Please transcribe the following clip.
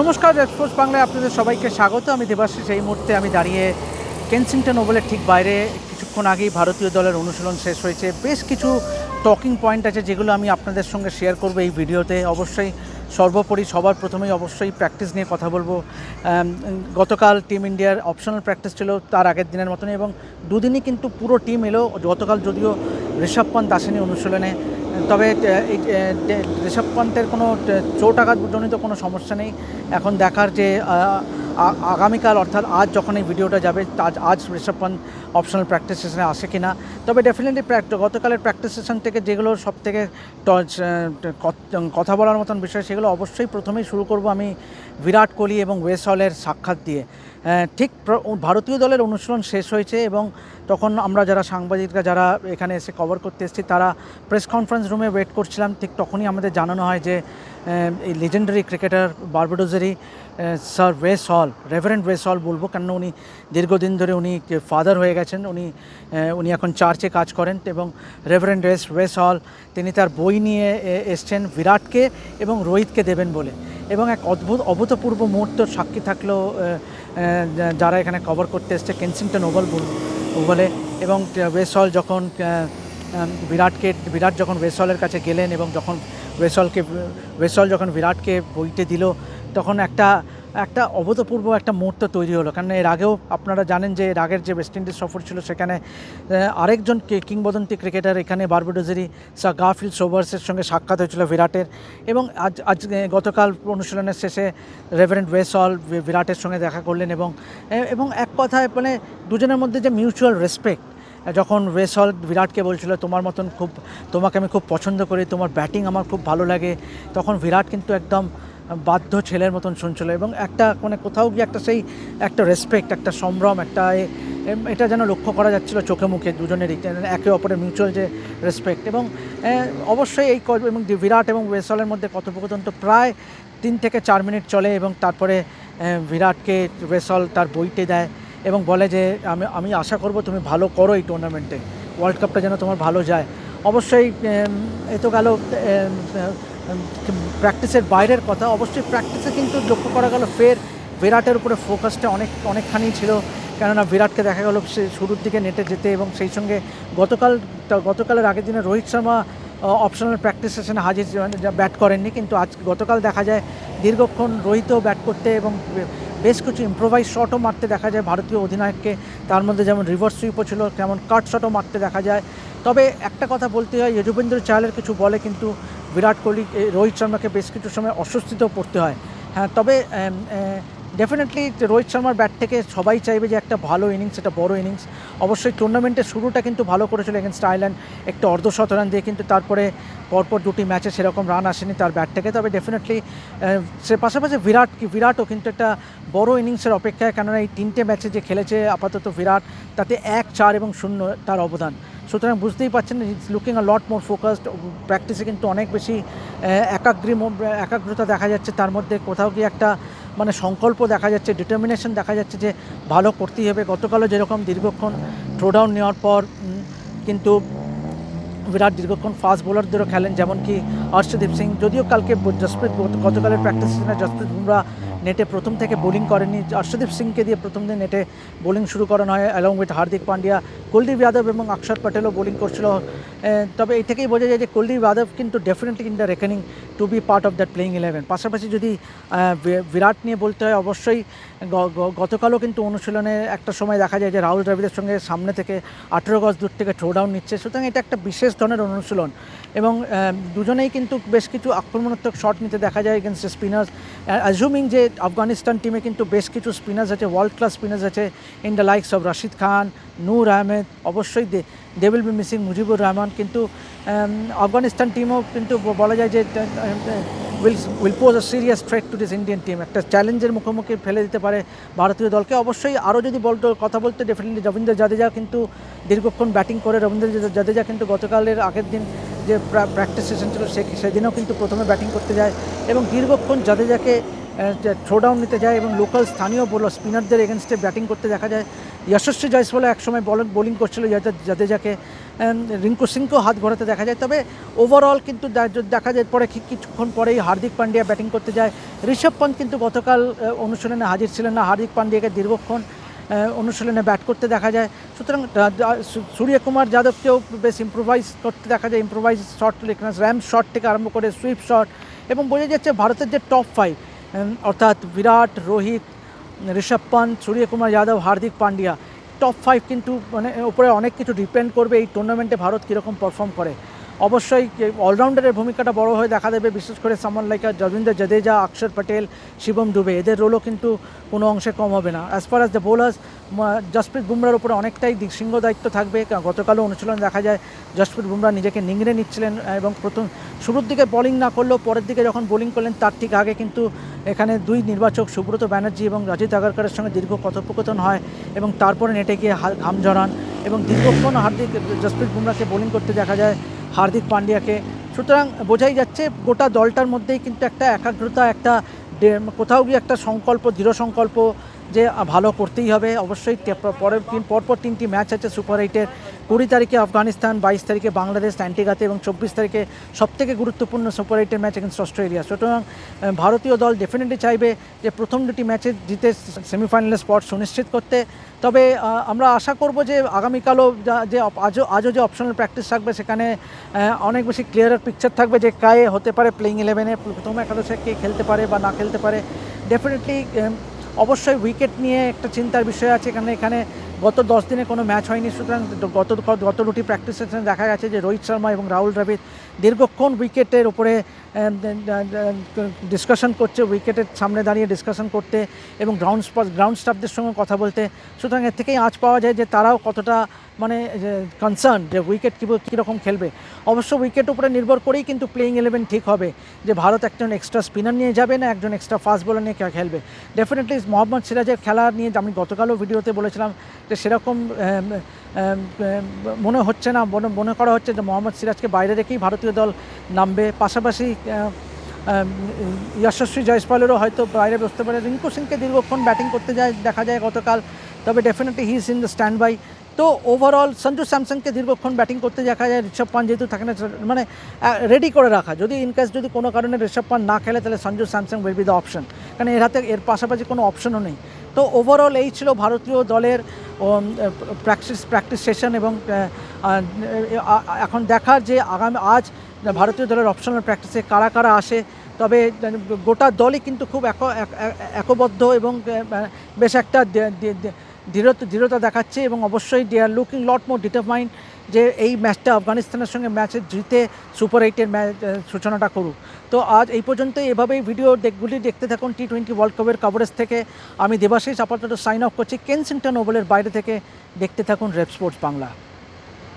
নমস্কার রেডফোর্স বাংলায় আপনাদের সবাইকে স্বাগত। আমি দেবাশিস। এই মুহূর্তে আমি দাঁড়িয়ে কেনসিংটন ওভালের ঠিক বাইরে। কিছুক্ষণ আগেই ভারতীয় দলের অনুশীলন শেষ হয়েছে। বেশ কিছু টকিং পয়েন্ট আছে যেগুলো আমি আপনাদের সঙ্গে শেয়ার করব এই ভিডিওতে। অবশ্যই সর্বোপরি সবার প্রথমেই অবশ্যই প্র্যাকটিস নিয়ে কথা বলব। গতকাল টিম ইন্ডিয়ার অপশনাল প্র্যাকটিস ছিল তার আগের দিনের মতনই এবং দুদিনই কিন্তু পুরো টিম এলো। গতকাল যদিও ঋষভ পন্থ আসেনি অনুশীলনে। তবে ঋষভ পন্থের কোনো চোট আঘাতজনিত কোনো সমস্যা নেই, এখন দেখার যে আগামীকাল অর্থাৎ আজ যখন এই ভিডিওটা যাবে আজ আজ ঋষভ পন্থ অপশনাল প্র্যাকটিস সেশনে আসে কি না তবে ডেফিনেটলি গতকালের প্র্যাকটিস সেশন থেকে যেগুলো সব থেকে কথা বলার মতন বিষয়, সেগুলো অবশ্যই প্রথমেই শুরু করব আমি বিরাট কোহলি এবং ওয়েস হলের সাক্ষাৎ দিয়ে। ঠিক ভারতীয় দলের অনুশীলন শেষ হয়েছে এবং তখন আমরা যারা সাংবাদিকরা যারা এখানে এসে কভার করতে এসেছি, তারা প্রেস কনফারেন্স রুমে ওয়েট করছিলাম। ঠিক তখনই আমাদের জানানো হয় যে এই legendary cricketer বারবাডোজেরই sir Wes Hall reverend Wes হল বলব। কেন উনি দীর্ঘদিন ধরে উনি ফাদার হয়ে গেছেন। উনি উনি এখন চার্চে কাজ করেন এবং রেভারেন্ট ওয়েস ওয়েস হল তিনি তার বই নিয়ে এসছেন বিরাটকে এবং রোহিতকে দেবেন বলে। এবং এক অদ্ভুত, অভূতপূর্ব মুহূর্তর সাক্ষী থাকল যারা এখানে কভার করতে এসছে, কেনসিংটন ওভাল ওভালে এবং ওয়েসল যখন বিরাটকে, বিরাট যখন ওয়েসলের কাছে গেলেন এবং যখন ওয়েসলকে, ওয়েসল যখন বিরাটকে বইতে দিল, তখন একটা একটা অভূতপূর্ব একটা মুহূর্ত তৈরি হলো। কারণ এর আগেও আপনারা জানেন যে এর আগের যে ওয়েস্ট ইন্ডিজ সফর ছিল, সেখানে আরেকজন কিংবদন্তি ক্রিকেটার এখানে বারবাডোজেরই সা গাফিল সোভার্সের সঙ্গে সাক্ষাৎ হয়েছিল বিরাটের এবং আজ আজ গতকাল অনুশীলনের শেষে রেভারেন্ট ওয়েসল বিরাটের সঙ্গে দেখা করলেন এবং এবং এক কথায় মানে দুজনের মধ্যে যে মিউচুয়াল রেসপেক্ট যখন ওয়েসল বিরাটকে বলছিল, তোমার মতন খুব, তোমাকে আমি খুব পছন্দ করি, তোমার ব্যাটিং আমার খুব ভালো লাগে, তখন বিরাট কিন্তু একদম বাধ্য ছেলের মতন শুনছিল এবং একটা মানে কোথাও গিয়ে একটা সেই একটা রেসপেক্ট একটা সম্ভ্রম, একটা এটা যেন লক্ষ্য করা যাচ্ছিল চোখে মুখে দুজনেরই। যেন একে অপরের মিউচুয়াল যে রেসপেক্ট এবং অবশ্যই এই এবং বিরাট এবং ওয়েসলের মধ্যে কথোপকথন তো প্রায় তিন থেকে চার মিনিট চলে এবং তারপরে বিরাটকে ওয়েসল তার বইতে দেয় এবং বলে যে, আমি আমি আশা করব তুমি ভালো করো এই টুর্নামেন্টে ওয়ার্ল্ড কাপটা যেন তোমার ভালো যায়। অবশ্যই, এ তো গেল প্র্যাকটিসের বাইরের কথা, অবশ্যই প্র্যাকটিসে কিন্তু লক্ষ্য করা গেল, ফের বিরাটের উপরে ফোকাসটা অনেক, অনেকখানি ছিল। কেননা বিরাটকে দেখা গেল সে শুরুর দিকে নেটে যেতে এবং সেই সঙ্গে গতকাল, গতকালের আগের দিনে রোহিত শর্মা অপশনাল প্র্যাকটিস সেশনে হাজির ব্যাট করেননি। কিন্তু আজ গতকাল দেখা যায় দীর্ঘক্ষণ রোহিতও ব্যাট করতে এবং বেশ কিছু ইম্প্রোভাইজ শটও মারতে দেখা যায় ভারতীয় অধিনায়ককে। তার মধ্যে যেমন রিভার্স সুইপও ছিল, তেমন কাট শটও মারতে দেখা যায়। তবে একটা কথা বলতে হয় যজুবেন্দ্র চাহালের কিছু বলে কিন্তু বিরাট কোহলি রোহিত শর্মাকে বেশ কিছু সময় অস্বস্তিতেও পড়তে হয়। হ্যাঁ তবে ডেফিনেটলি রোহিত শর্মার ব্যাট থেকে সবাই চাইবে যে একটা ভালো ইনিংস একটা বড় ইনিংস অবশ্যই টুর্নামেন্টের শুরুটা কিন্তু ভালো করেছিল এগেনস্ট আইল্যান্ড একটা অর্ধশত রান দিয়ে কিন্তু তারপরে পরপর দুটি ম্যাচে সেরকম রান আসেনি তার ব্যাট থেকে। তবে ডেফিনেটলি সে পাশাপাশি বিরাট বিরাটও কিন্তু একটা বড় ইনিংসের অপেক্ষায়। কেননা এই তিনটে ম্যাচে যে খেলেছে আপাতত বিরাট, তাতে এক চার এবং শূন্য তার অবদান। সুতরাং বুঝতেই পারছেন it's looking a lot more focused প্র্যাকটিসে কিন্তু অনেক বেশি একাগ্রী একাগ্রতা দেখা যাচ্ছে, তার মধ্যে কোথাও কি একটা মানে সংকল্প দেখা যাচ্ছে ডিটারমিনেশন দেখা যাচ্ছে যে ভালো করতেই হবে। গতকালও যেরকম দীর্ঘক্ষণ থ্রোডাউন নেওয়ার পর কিন্তু বিরাট দীর্ঘক্ষণ ফাস্ট বোলারদেরও খেলেন যেমন কি হর্ষদীপ সিং, যদিও কালকে জসপ্রীত গতকালের প্র্যাকটিস জসপ্রীত বুমরা নেটে প্রথম থেকে বোলিং করেনি হর্ষদীপ সিংকে দিয়ে প্রথম দিন নেটে বোলিং শুরু করানো হয় অ্যালং উইথ হার্দিক পান্ডিয়া। কুলদীপ যাদব এবং অক্ষর প্যাটেলও বোলিং করছিল। তবে এই থেকেই বোঝা যায় যে কুলদীপ যাদব কিন্তু definitely in the reckoning to be part of that playing eleven পাশাপাশি যদি বিরাট নিয়ে বলতে হয়, অবশ্যই গতকালও কিন্তু অনুশীলনে একটা সময় দেখা যায় যে রাহুল দ্রাবিড়ের সঙ্গে সামনে থেকে আঠেরো গজ দূর থেকে থ্রো ডাউন নিচ্ছে। সুতরাং এটা একটা বিশেষ ধরনের অনুশীলন। এবং দুজনেই কিন্তু বেশ কিছু আক্রমণাত্মক শট নিতে দেখা যায় এগেনস্ট স্পিনার্স অ্যাজুমিং যে আফগানিস্তান টিমে কিন্তু বেশ কিছু স্পিনার্স আছে ওয়ার্ল্ড ক্লাস স্পিনার্স আছে in the likes of Rashid Khan Noor Ahmed অবশ্যই they will be missing Mujibur Rahman, কিন্তু আফগানিস্তান টিমও কিন্তু বলা যায় যে will will pose a serious threat to this Indian team একটা চ্যালেঞ্জের মুখোমুখি ফেলে দিতে পারে ভারতীয় দলকে। অবশ্যই আরও যদি বলতো কথা বলতে ডেফিনেটলি রবীন্দ্র জাদেজা কিন্তু দীর্ঘক্ষণ ব্যাটিং করে, রবীন্দ্র জাদে- জাদেজা কিন্তু গতকালের আগের দিন যে প্র্যাকটিস সেশন ছিল, সে, সেদিনও কিন্তু প্রথমে ব্যাটিং করতে যায়। এবং দীর্ঘক্ষণ জাদেজাকে থ্রোডাউন নিতে যায় এবং লোকাল স্থানীয় বোলার স্পিনারদের এগেনস্টে ব্যাটিং করতে দেখা যায়। যশস্বী জয়সওয়ালা একসময় বল বোলিং করছিল আম, রিঙ্কু সিংকেও হাত ঘোরাতে দেখা যায়। তবে ওভারঅল কিন্তু দেখা যায় পরে কিছুক্ষণ পরেই হার্দিক পান্ডিয়া ব্যাটিং করতে যায়। ঋষভ পন্থ কিন্তু গতকাল অনুশীলনে হাজির ছিলেন না। হার্দিক পান্ডিয়াকে দীর্ঘক্ষণ অনুশীলনে ব্যাট করতে দেখা যায়। সুতরাং সূর্যকুমার যাদবকেও বেশ ইম্প্রোভাইজ করতে দেখা যায়। ইম্প্রোভাইজ শট র্যাম শট থেকে আরম্ভ করে সুইপ শট এবং বোঝা যাচ্ছে ভারতের যে টপ ফাইভ অর্থাৎ বিরাট, রোহিত, ঋষভ পন্থ সূর্যকুমার যাদব, হার্দিক পান্ডিয়া। টপ ফাইভ কিন্তু মানে উপরে অনেক কিছু ডিপেন্ড করবে এই টুর্নামেন্টে ভারত কীরকম পারফর্ম করে। অবশ্যই অলরাউন্ডারের ভূমিকাটা বড় হয়ে দেখা দেবে, বিশেষ করে সামান লাইকা রবীন্দ্র জাদেজা অক্ষর পটেল শিবম দুবে এদের রোলও কিন্তু কোনো অংশে কম হবে না। As far as the bowlers Jasprit বুমরার উপরে অনেকটাই দিক সিংহ দায়িত্ব থাকবে। গতকালও অনুশীলন দেখা যায় জসপ্রীত বুমরা নিজেকে নিংড়ে নিচ্ছিলেন এবং প্রথম, শুরুর দিকে বোলিং না করলেও পরের দিকে যখন বোলিং করলেন, তার ঠিক আগে কিন্তু এখানে দুই নির্বাচক সুব্রত ব্যানার্জি এবং রাজিত আগারকারের সঙ্গে দীর্ঘ কথোপকথন হয় এবং তারপরে নেটে গিয়ে ঘাম ঝরান এবং দীর্ঘক্ষণ হার্দিক জসপ্রীত বুমরাকে বোলিং করতে দেখা যায়। হার্দিক পান্ডিয়াকে। সুতরাং বোঝাই যাচ্ছে গোটা দলটার মধ্যেই কিন্তু একটা একাগ্রতা, একটা কোথাও গিয়ে একটা সংকল্প, দৃঢ় সংকল্প যে ভালো করতেই হবে। অবশ্যই পরের দিন, পরপর তিনটি ম্যাচ আছে সুপার এইটের কুড়ি তারিখে আফগানিস্তান, বাইশ তারিখে বাংলাদেশ অ্যান্টিগাতে এবং চব্বিশ তারিখে সবথেকে গুরুত্বপূর্ণ সুপার এইটের ম্যাচ এগেন্স্ট অস্ট্রেলিয়া। সুতরাং ভারতীয় দল ডেফিনেটলি চাইবে যে, প্রথম দুটি ম্যাচে জিতে সেমিফাইনালে স্পট সুনিশ্চিত করতে। তবে আমরা আশা করব যে, আগামীকালও যা- যে আজও আজও যে অপশনাল প্র্যাকটিস থাকবে সেখানে অনেক বেশি ক্লিয়ার পিকচার থাকবে যে, কায়ে হতে পারে প্লেইং ইলেভেনে প্রথম একাদশে কে খেলতে পারে বা না খেলতে পারে। ডেফিনেটলি অবশ্যই উইকেট নিয়ে একটা চিন্তার বিষয় আছে কারণ এখানে গত দশ দিনে কোনো ম্যাচ হয়নি, সুতরাং গত গত দুটি প্র্যাকটিস সেশনে দেখা গেছে যে রোহিত শর্মা এবং রাহুল দ্রাবিড় দীর্ঘক্ষণ উইকেটের উপরে ডিসকাশন করছে উইকেটের সামনে দাঁড়িয়ে ডিসকাশন করতে এবং গ্রাউন্ড গ্রাউন্ড স্টাফদের সঙ্গে কথা বলতে। সুতরাং এর থেকেই আজ পাওয়া যায় যে তারাও কতটা মানে কনসার্ন যে উইকেট কী কীরকম খেলবে। অবশ্য উইকেট উপরে নির্ভর করেই কিন্তু প্লেইং ইলেভেন ঠিক হবে, যে ভারত একজন এক্সট্রা স্পিনার নিয়ে যাবে না, একজন এক্সট্রা ফাস্ট বোলার নিয়ে খেলবে। ডেফিনেটলি মোহাম্মদ সিরাজের খেলা নিয়ে আমি গতকালও ভিডিওতে বলেছিলাম যে সেরকম মনে হচ্ছে না, মনে মনে করা হচ্ছে যে মোহাম্মদ সিরাজকে বাইরে রেখেই ভারতীয় দল নামবে। পাশাপাশি যশস্বী জয়সওয়ালেরও হয়তো বাইরে বসতে পারে। রিঙ্কু সিংকে দীর্ঘক্ষণ ব্যাটিং করতে যায়, দেখা যায় গতকাল, তবে definitely he is in the stand by তো ওভারঅল সঞ্জু স্যামসংকে দীর্ঘক্ষণ ব্যাটিং করতে দেখা যায়, ঋষভ পান যেহেতু থাকে না মানে রেডি করে রাখা। যদি ইনকেস যদি কোনো কারণে ঋষভ পান না খেলে, তাহলে Sanju Samson will be the option কারণ এর হাতে, এর পাশাপাশি কোনো অপশনও নেই। তো ওভারঅল এই ছিল ভারতীয় দলের প্র্যাকটিস প্র্যাকটিস সেশন এবং এখন দেখার যে আগামী, আজ ভারতীয় দলের অপশনাল প্র্যাকটিসে কারা কারা আসে, তবে গোটা দলই কিন্তু খুব এক- এক- এক- একবদ্ধ এবং বেশ একটা দৃঢ়তা দৃঢ়তা দেখাচ্ছে এবং অবশ্যই they are looking lot more determined যে এই ম্যাচটা আফগানিস্তানের সঙ্গে ম্যাচে জিতে সুপার এইটের ম্যাচ সূচনাটা করুক। তো আজ এই পর্যন্ত এভাবেই ভিডিও দেখগুলি দেখতে থাকুন টি টোয়েন্টি ওয়ার্ল্ড কাপের কভারেজ থেকে। আমি দেবাশিস, আপাতত সাইন অফ করছি। কেনসিংটন ওভেলের বাইরে থেকে দেখতে থাকুন রেপ স্পোর্টস বাংলা